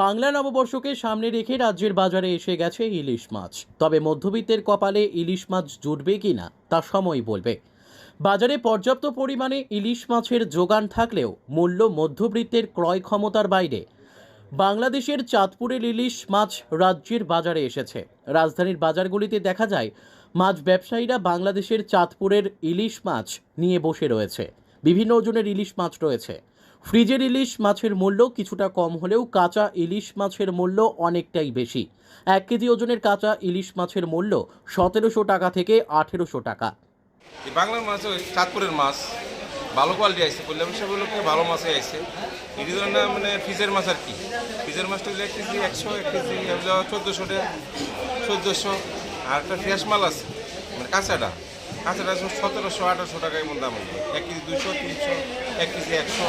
বাংলা নববর্ষকে সামনে রেখে রাজ্যের বাজারে এসে গেছে ইলিশ মাছ। তবে মধ্যবিত্তের কপালে ইলিশ মাছ জুটবে কিনা তা সময় বলবে। বাজারে পর্যাপ্ত পরিমাণে ইলিশ মাছের যোগান থাকলেও মূল্য মধ্যবিত্তের ক্রয় ক্ষমতার বাইরে। বাংলাদেশের চাঁদপুরের ইলিশ মাছ রাজ্যের বাজারে এসেছে। রাজধানীর বাজারগুলিতে দেখা যায়, মাছ ব্যবসায়ীরা বাংলাদেশের চাঁদপুরের ইলিশ মাছ নিয়ে বসে রয়েছে। বিভিন্ন ওজনের ইলিশ মাছ রয়েছে। ফ্রিজের ইলিশ মাছের মূল্য কিছুটা কম হলেও কাঁচা ইলিশ মাছের মূল্য অনেকটাই বেশি। এক কেজি ওজনের কাঁচা ইলিশ মাছের মূল্য সতেরোশো টাকা থেকে আঠেরোশো টাকা। এই বাংলার মাছ ওই চাঁদপুরের মাছ, ভালো কোয়ালিটি আসছে বললাম সেগুলোকে ভালো মাছই আসছে এটি ধরেন না মানে ফিজের মাছ আর কি। ফিজের মাছটা এক কেজি একশো, এক কেজি চোদ্দোশো চোদ্দোশো। আর একটা ফ্রেশ মাল আছে মানে কাঁচাটা। কাঁচাটা সতেরোশো, আঠারোশো টাকা এমন দাম এক কেজি দুশো তিনশো, এক কেজি একশো।